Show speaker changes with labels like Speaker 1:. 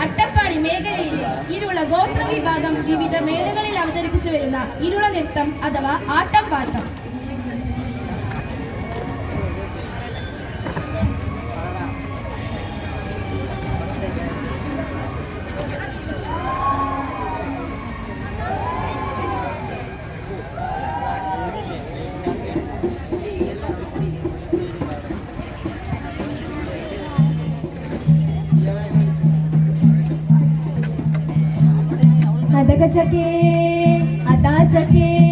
Speaker 1: അട്ടപ്പാടി മേഖലയിലെ ഇരുള ഗോത്ര വിഭാഗം വിവിധ മേഖലകളിൽ അവതരിപ്പിച്ചു വരുന്ന ഇരുള നൃത്തം അഥവാ ആട്ടം പാട്ടം
Speaker 2: चके आता चके